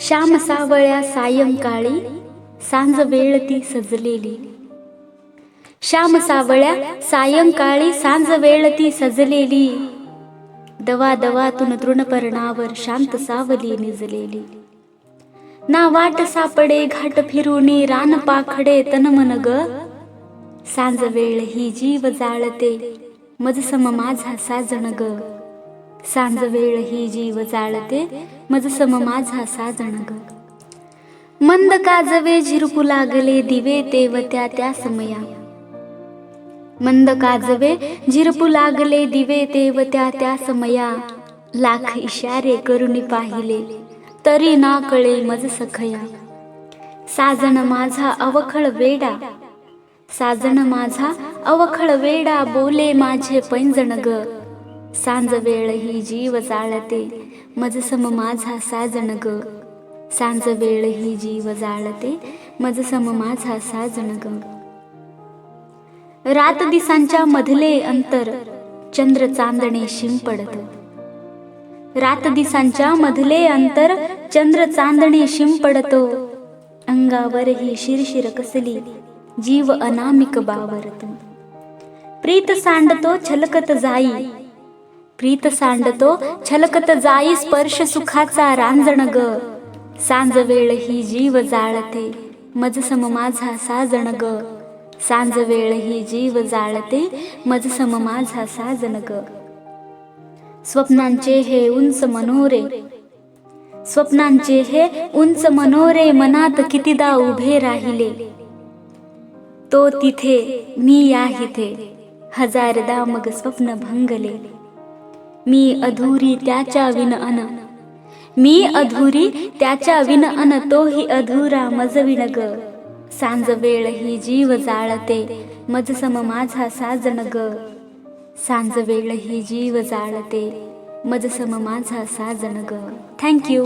श्याम सावळ्या सायंकाळी सांज वेळ ती सजलेली. श्याम सावळ्या सायंकाळी सांज वेळ ती सजलेली. दवा दवातून तृणपर्णावर शांत सावली निजलेली. ना वाट सापडे घाट फिरुनी रान पाखडे तनमन ग. सांज वेळ ही जीव जाळते मजसम माझा साजण ग. सांज वेळ ही जीव जाळते मजसम माझा साजण ग मंद काजवे झिरपू लागले दिवे तेवत्या त्या समया. मंद काजवे झिरपू लागले दिवे तेवत्या त्या समया. लाख इशारे करून पाहिले तरी ना कळे मज सखया. साजण माझा अवखळ वेडा साजण माझा अवखळ वेडा बोले माझे पैंजण ग सांज वेळ ही जीव जाळते मजसम माझा साजण ग. सांज वेळ ही जीव जाळते मजसम माझा साजण ग. रात दिसांच्या मधले अंतर चंद्र चांदणे शिंपडत. रात दिसांच्या मधले अंतर चंद्र चांदणे शिंपडतो. अंगावर ही शिरशिर कसली जीव अनामिक बावरत. प्रीत सांडतो छलकत जाई प्रीत सांडतो छलकत जाई स्पर्श सुखाचा रांजण ग सांज वेळ ही जीव जाळते मजसम माझा साजण ग सांज वेळ ही जीव जाळते मजसम माझा साजन ग स्वप्नांचे हे उंच मनोरे. स्वप्नांचे हे उंच मनोरे मनात कितीदा उभे राहिले. तो तिथे मी या इथे हजारदा मग स्वप्न भंगले. मी अधुरी त्याच्या विन अन. मी अधुरी त्याच्या विन अन तोही अधुरा मजविन ग. सांज वेळ ही जीव जाळते मजसम माझा साजन ग. सांज वेळ ही जीव जाळते मजसम माझा साजन ग. थँक्यू